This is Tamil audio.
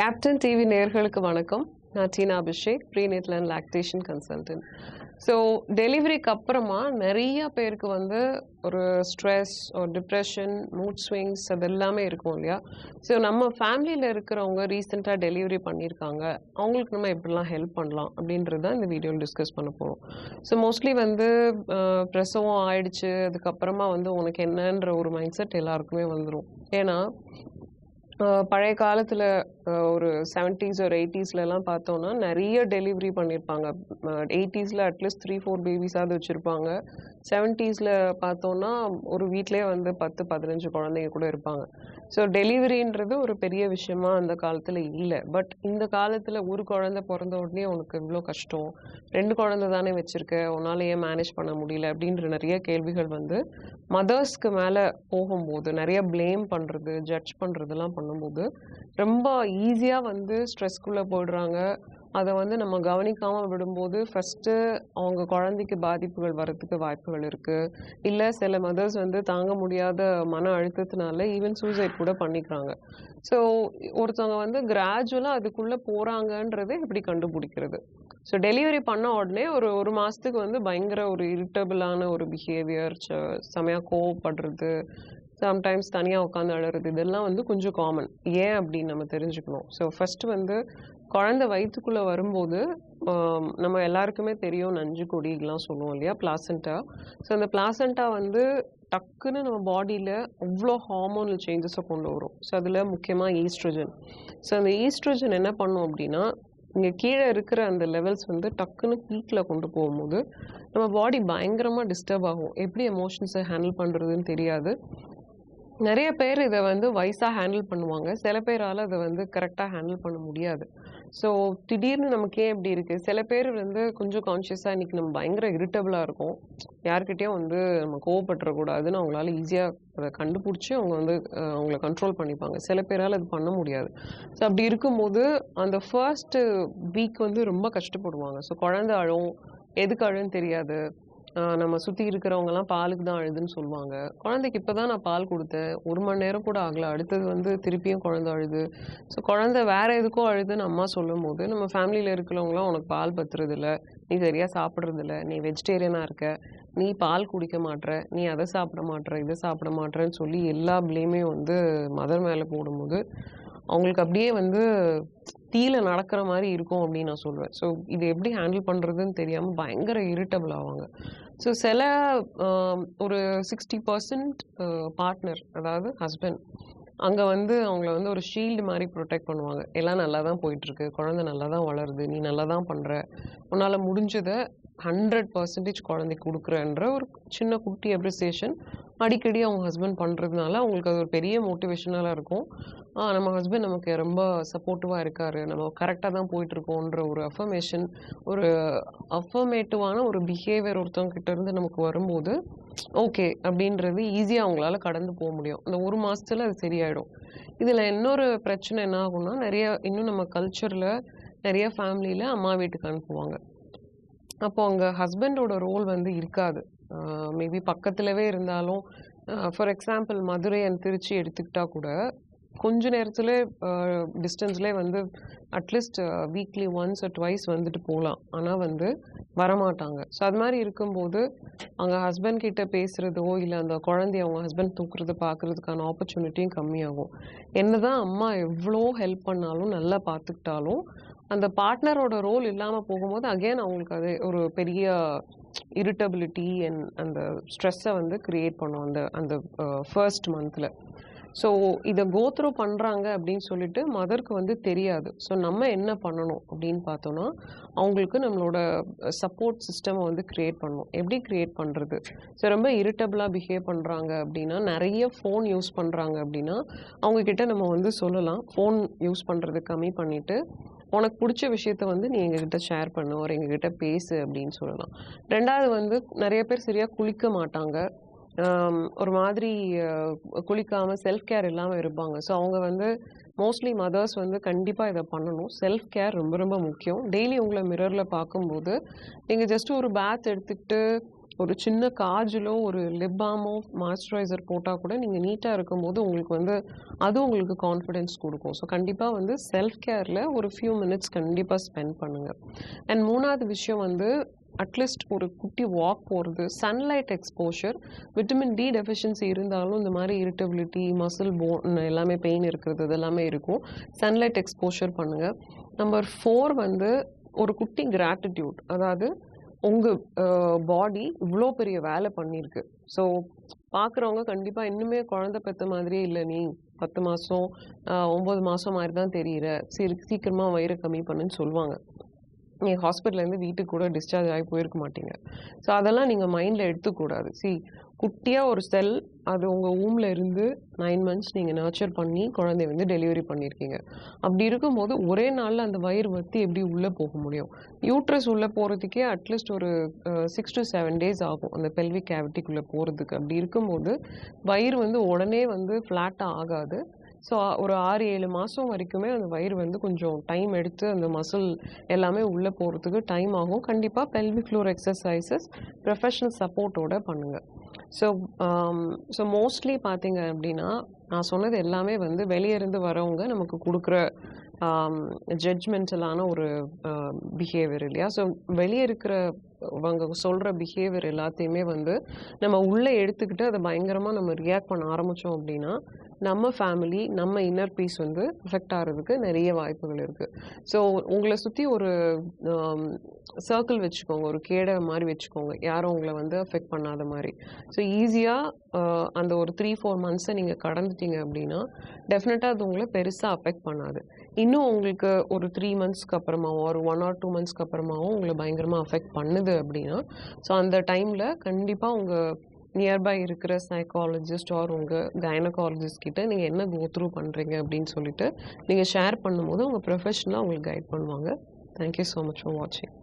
கேப்டன் டிவி நேர்களுக்கு வணக்கம். நான் Teena Abhishek prenatal and lactation consultant so டெலிவரிக்கு அப்புறமா நிறைய பேருக்கு வந்து ஒரு ஸ்ட்ரெஸ் ஒரு டிப்ரெஷன் மூட் ஸ்விங்ஸ் அது எல்லாமே இருக்கும் இல்லையா? ஸோ நம்ம ஃபேமிலியில் இருக்கிறவங்க ரீசெண்டாக டெலிவரி பண்ணியிருக்காங்க. அவங்களுக்கு நம்ம எப்படிலாம் ஹெல்ப் பண்ணலாம் அப்படின்றது தான் இந்த வீடியோவில் டிஸ்கஸ் பண்ண போகிறோம் ஸோ மோஸ்ட்லி வந்து பிரசவம் ஆயிடுச்சு. அதுக்கப்புறமா வந்து உனக்கு என்னன்ற ஒரு மைண்ட் செட் எல்லாருக்குமே வந்துடும் ஏன்னா பழைய காலத்தில் ஒரு செவன்ட்டீஸ் ஒரு எயிட்டிஸ்லலாம் பார்த்தோன்னா நிறைய டெலிவரி பண்ணியிருப்பாங்க எயிட்டிஸில் அட்லீஸ்ட் த்ரீ ஃபோர் பேபிஸாவது வச்சுருப்பாங்க. செவன்ட்டீஸில் பார்த்தோன்னா ஒரு வீட்டிலே வந்து பத்து பதினஞ்சு குழந்தைங்க கூட இருப்பாங்க. ஸோ டெலிவரின்றது ஒரு பெரிய விஷயமா அந்த காலத்தில் இல்லை. பட் இந்த காலத்தில் ஒரு குழந்தை பிறந்த உடனே உனக்கு இவ்வளோ கஷ்டம். ரெண்டு குழந்தை தானே வச்சுருக்க. உன்னால் ஏன் மேனேஜ் பண்ண முடியல? அப்படின்ற நிறைய கேள்விகள் வந்து மதர்ஸ்க்கு மேலே போகும்போது நிறைய ப்ளேம் பண்ணுறது ஜட்ஜ் பண்ணுறதுலாம் பண்ணும்போது ரொம்ப ஈஸியாக வந்து ஸ்ட்ரெஸ்க்குள்ளே போயிடுறாங்க. அதை வந்து நம்ம கவனிக்காமல் விடும்போது ஃபஸ்ட்டு அவங்க குழந்தைக்கு பாதிப்புகள் வரத்துக்கு வாய்ப்புகள் இருக்குது இல்லை சில மதர்ஸ் வந்து தாங்க முடியாத மன அழுத்தத்தினால ஈவன் சூசைட் கூட பண்ணிக்கிறாங்க. ஸோ ஒருத்தவங்க வந்து கிராஜுவலாக அதுக்குள்ளே போகிறாங்கன்றதே எப்படி கண்டுபிடிக்கிறது? ஸோ டெலிவரி பண்ண உடனே ஒரு ஒரு மாதத்துக்கு வந்து பயங்கர ஒரு இரிட்டபிளான ஒரு பிஹேவியர் செமையாக கோவப்படுறது சம்டைம்ஸ் தனியாக உட்காந்து அழுறது இதெல்லாம் வந்து கொஞ்சம் காமன் ஏன் அப்படின்னு நம்ம தெரிஞ்சுக்கணும். ஸோ ஃபஸ்ட்டு வந்து குழந்தை வயிற்றுக்குள்ளே வரும்போது நம்ம எல்லாருக்குமே தெரியும் நஞ்சு கொடிலாம் சொல்லுவோம் இல்லையா பிளாசண்டா ஸோ அந்த பிளாசண்டா வந்து டக்குன்னு நம்ம பாடியில் அவ்வளோ ஹார்மோனல் சேஞ்சஸை கொண்டு வரும். ஸோ அதில் முக்கியமாக ஈஸ்ட்ரோஜன் ஸோ அந்த ஈஸ்ட்ரோஜன் என்ன பண்ணும் அப்படின்னா இங்கே கீழே இருக்கிற அந்த லெவல்ஸ் வந்து டக்குன்னு பீக்கில் கொண்டு போகும்போது நம்ம பாடி பயங்கரமாக டிஸ்டர்ப் ஆகும். எப்படி எமோஷன்ஸை ஹேண்டில் பண்ணுறதுன்னு தெரியாது. நிறைய பேர் இதை வந்து வயசாக ஹேண்டில் பண்ணுவாங்க. சில பேரால் அதை வந்து கரெக்டாக ஹேண்டில் பண்ண முடியாது. ஸோ திடீர்னு நமக்கு ஏன் இப்படி இருக்குது சில பேர் வந்து கொஞ்சம் கான்ஷியஸாக இன்றைக்கி நம்ம பயங்கர இரிட்டபிளாக இருக்கும். யார்கிட்டயும் வந்து நம்ம கோவப்பட்டுறக்கூடாதுன்னு அவங்களால ஈஸியாக அதை கண்டுபிடிச்சி அவங்க வந்து அவங்கள கண்ட்ரோல் பண்ணிப்பாங்க. சில பேரால் அது பண்ண முடியாது. ஸோ அப்படி இருக்கும்போது அந்த ஃபர்ஸ்ட்டு வீக் வந்து ரொம்ப கஷ்டப்படுவாங்க. ஸோ குழந்தை அழும் எதுக்கு அழுன்னு தெரியாது. நம்ம சுற்றி இருக்கிறவங்கலாம் பாலுக்கு தான் அழுதுன்னு சொல்லுவாங்க. குழந்தைக்கு இப்போ தான் நான் பால் கொடுத்தேன். ஒரு மணி நேரம் கூட ஆகல. அடுத்தது வந்து திருப்பியும் குழந்தை அழுது. ஸோ குழந்தை வேற எதுக்கோ அழுதுன்னு அம்மா சொல்லும் போது நம்ம ஃபேமிலியில் இருக்கிறவங்களாம் உனக்கு பால் பத்துறதில்ல. நீ சரியாக சாப்பிட்றதில்ல. நீ வெஜிடேரியனாக இருக்க. நீ பால் குடிக்க மாட்ற. நீ அதை சாப்பிட மாட்ற இதை சாப்பிட மாட்றேன்னு சொல்லி எல்லா பிளேமே வந்து மதர் மேலே போடும்போது அவங்களுக்கு அப்படியே வந்து தீல நடக்கிற மாதிரி இருக்கும் அப்படின்னு நான் சொல்லுவேன் ஸோ இது எப்படி ஹேண்டில் பண்ணுறதுன்னு தெரியாமல் பயங்கர இரிட்டபிள் ஆவாங்க. ஸோ சில ஒரு சிக்ஸ்டி பர்சன்ட் பார்ட்னர் அதாவது ஹஸ்பண்ட் அங்கே வந்து அவங்கள வந்து ஒரு ஷீல்டு மாதிரி ப்ரொடெக்ட் பண்ணுவாங்க. எல்லாம் நல்லா தான் போயிட்டுருக்கு குழந்தை நல்லா தான் வளருது. நீ நல்லா தான் பண்ணுற உன்னால் முடிஞ்சதை ஹண்ட்ரட் பர்சன்டேஜ் குழந்தைக்கு கொடுக்குறன்ற ஒரு சின்ன குட்டி அப்ரிசியேஷன் அடிக்கடி அவங்க ஹஸ்பண்ட் பண்ணுறதுனால அவங்களுக்கு அது ஒரு பெரிய மோட்டிவேஷனலாக இருக்கும். நம்ம ஹஸ்பண்ட் நமக்கு ரொம்ப சப்போர்ட்டிவாக இருக்காரு. நம்ம கரெக்டாக தான் போயிட்டுருக்கோன்ற ஒரு அஃபர்மேஷன் ஒரு அஃபர்மேட்டிவான ஒரு பிஹேவியர் ஒருத்தவங்கிட்ட இருந்து நமக்கு வரும்போது ஓகே அப்படின்றது ஈஸியாக அவங்களால கடந்து போக முடியும். இந்த ஒரு மாதத்தில் அது சரியாயிடும். இதில் இன்னொரு பிரச்சனை என்ன ஆகும்னா நிறைய இன்னும் நம்ம கல்ச்சரில் நிறைய ஃபேமிலியில் அம்மா வீட்டுக்கு அனுப்புவாங்க. அப்போ அங்கே ஹஸ்பண்டோட ரோல் வந்து இருக்காது. மேபி பக்கத்துலவே இருந்தாலும் for example Madurai and Trichy எடுத்துக்கிட்டா கூட கொஞ்ச நேரத்தில் டிஸ்டன்ஸ்லேயே வந்து அட்லீஸ்ட் வீக்லி ஒன்ஸ் ட்வைஸ் வந்துட்டு போகலாம் ஆனால் வந்து வரமாட்டாங்க. ஸோ அது மாதிரி இருக்கும்போது அவங்க ஹஸ்பண்ட் கிட்ட பேசுகிறதோ இல்லை அந்த குழந்தைய அவங்க ஹஸ்பண்ட் தூக்குறது பார்க்குறதுக்கான ஆப்பர்ச்சுனிட்டியும் கம்மியாகும். என்னதான் அம்மா எவ்வளோ ஹெல்ப் பண்ணாலும் நல்லா பார்த்துக்கிட்டாலும் அந்த பார்ட்னரோட ரோல் இல்லாமல் போகும்போது அகைன் அவங்களுக்கு அது ஒரு பெரிய இரிட்டபிலிட்டி அண்ட் அந்த ஸ்ட்ரெஸ்ஸை வந்து க்ரியேட் பண்ணும் அந்த அந்த ஃபர்ஸ்ட் மந்தில் ஸோ இதை கோத்ரூ பண்ணுறாங்க அப்படின்னு சொல்லிட்டு மதருக்கு வந்து தெரியாது. ஸோ நம்ம என்ன பண்ணணும் அப்படின்னு பார்த்தோன்னா அவங்களுக்கு நம்மளோட சப்போர்ட் சிஸ்டமை வந்து க்ரியேட் பண்ணணும் எப்படி க்ரியேட் பண்ணுறது ஸோ ரொம்ப இரிட்டபிளாக பிஹேவ் பண்ணுறாங்க அப்படின்னா நிறைய ஃபோன் யூஸ் பண்ணுறாங்க அப்படின்னா அவங்கக்கிட்ட நம்ம வந்து சொல்லலாம். ஃபோன் யூஸ் பண்ணுறது கம்மி பண்ணிவிட்டு உனக்கு பிடிச்ச விஷயத்த வந்து நீ எங்ககிட்ட ஷேர் பண்ணு ஒரு எங்ககிட்ட பேசு அப்படின்னு சொல்லலாம். ரெண்டாவது வந்து நிறைய பேர் சரியாக குளிக்க மாட்டாங்க. ஒரு மாதிரி குளிக்காமல் செல்ஃப் கேர் இல்லாமல் இருப்பாங்க. ஸோ அவங்க வந்து மோஸ்ட்லி மதர்ஸ் வந்து கண்டிப்பாக இதை பண்ணணும். செல்ஃப் கேர் ரொம்ப ரொம்ப முக்கியம். டெய்லி உங்களை மிரரில் பார்க்கும்போது நீங்கள் ஜஸ்ட் ஒரு பேத் எடுத்துக்கிட்டு ஒரு சின்ன காஜலோ ஒரு லிப் பாமோ மாய்ஸ்சரைசர் போட்டால் கூட நீங்கள் நீட்டாக இருக்கும்போது உங்களுக்கு வந்து அது உங்களுக்கு கான்ஃபிடென்ஸ் கொடுக்கும். ஸோ கண்டிப்பாக வந்து செல்ஃப் கேரில் ஒரு ஃபியூ மினிட்ஸ் கண்டிப்பாக ஸ்பெண்ட் பண்ணுங்கள் அண்ட் மூணாவது விஷயம் வந்து அட்லீஸ்ட் ஒரு குட்டி வாக் போகிறது sunlight exposure vitamin D deficiency இருந்தாலும் இந்த மாதிரி இரிட்டபிலிட்டி மசில் போன் எல்லாமே பெயின் இருக்கிறது இது எல்லாமே இருக்கும். சன்லைட் எக்ஸ்போஷர் பண்ணுங்கள் நம்பர் ஃபோர் வந்து ஒரு குட்டி கிராட்டிடியூட் அதாவது உங்கள் பாடி இவ்வளோ பெரிய வேலை பண்ணியிருக்கு ஸோ பார்க்குறவங்க கண்டிப்பாக இன்னுமே குழந்தை பெற்ற மாதிரியே இல்லை நீ. பத்து மாதம் ஒம்பது மாதம் மாதிரி தான் தெரியுற. சரி சீக்கிரமாக வயிறு கம்மி பண்ணுன்னு சொல்லுவாங்க. நீங்கள் ஹாஸ்பிட்டல்லேருந்து வீட்டுக்கு கூட டிஸ்சார்ஜ் ஆகி போயிருக்க மாட்டீங்க. ஸோ அதெல்லாம் நீங்கள் மைண்டில் எடுத்துக்கூடாது சி குட்டியாக ஒரு செல் அது உங்கள் ஊமில் இருந்து நைன் மந்த்ஸ் நீங்கள் நர்ச்சர் பண்ணி குழந்தைய வந்து டெலிவரி பண்ணியிருக்கீங்க அப்படி இருக்கும்போது ஒரே நாளில் அந்த வயிறு வத்தி எப்படி உள்ளே போக முடியும்? யூட்ரஸ் உள்ளே போகிறதுக்கே அட்லீஸ்ட் ஒரு சிக்ஸ் டு செவன் டேஸ் ஆகும் அந்த பெல்விக் கேவிட்டிக்குள்ளே போகிறதுக்கு அப்படி இருக்கும்போது வயிறு வந்து உடனே வந்து ஃப்ளாட்டாக ஆகாது. ஸோ ஒரு ஆறு ஏழு மாதம் வரைக்குமே அந்த வயிறு வந்து கொஞ்சம் டைம் எடுத்து அந்த மசில் எல்லாமே உள்ளே போகிறதுக்கு டைம் ஆகும். கண்டிப்பாக பெல்வி ஃப்ளோர் எக்ஸசைசஸ் ப்ரொஃபஷனல் சப்போர்ட்டோடு பண்ணுங்கள் ஸோ ஸோ um, மோஸ்ட்லி பார்த்தீங்க அப்படின்னா நான் சொன்னது எல்லாமே வந்து வெளியேருந்து வரவங்க நமக்கு கொடுக்குற ஜட்ஜ்மெண்டலான um, ஒரு uh, பிஹேவியர் இல்லையா? ஸோ வெளியே இருக்கிற அவங்க சொல்கிற பிஹேவியர் எல்லாத்தையுமே வந்து நம்ம உள்ளே எடுத்துக்கிட்டு அதை பயங்கரமாக நம்ம ரியாக்ட் பண்ண ஆரம்பித்தோம் அப்படின்னா நம்ம ஃபேமிலி நம்ம இன்னர் பீஸ் வந்து அஃபெக்ட் ஆகிறதுக்கு நிறைய வாய்ப்புகள் இருக்குது ஸோ உங்களை சுற்றி ஒரு சர்க்கிள் வச்சுக்கோங்க ஒரு கேடை மாதிரி வச்சுக்கோங்க. யாரும் உங்களை வந்து அஃபெக்ட் பண்ணாத மாதிரி. ஸோ ஈஸியாக அந்த ஒரு த்ரீ ஃபோர் மந்த்ஸை நீங்கள் கடந்துட்டீங்க அப்படின்னா டெஃபினட்டாக அது உங்களை பெருசாக அஃபெக்ட் பண்ணாது. இன்னும் உங்களுக்கு ஒரு த்ரீ மந்த்ஸ்க்கு அப்புறமாவோ ஒரு ஒன் ஆர் டூ மந்த்ஸ்க்கு அப்புறமாவும் உங்களை பயங்கரமாக அஃபெக்ட் பண்ணுது அப்படின்னா ஸோ அந்த டைமில் கண்டிப்பாக உங்கள் நியர்பை இருக்கிற சைக்காலஜிஸ்ட் ஆர் உங்கள் கைனகாலஜிஸ்ட் கிட்ட நீங்கள் என்ன கோ த்ரூ பண்ணுறீங்க அப்படின்னு சொல்லிட்டு நீங்கள் ஷேர் பண்ணும்போது உங்கள் ப்ரொஃபஷனலாக உங்களுக்கு கைட் பண்ணுவாங்க. தேங்க்யூ ஸோ மச் ஃபார் வாட்சிங்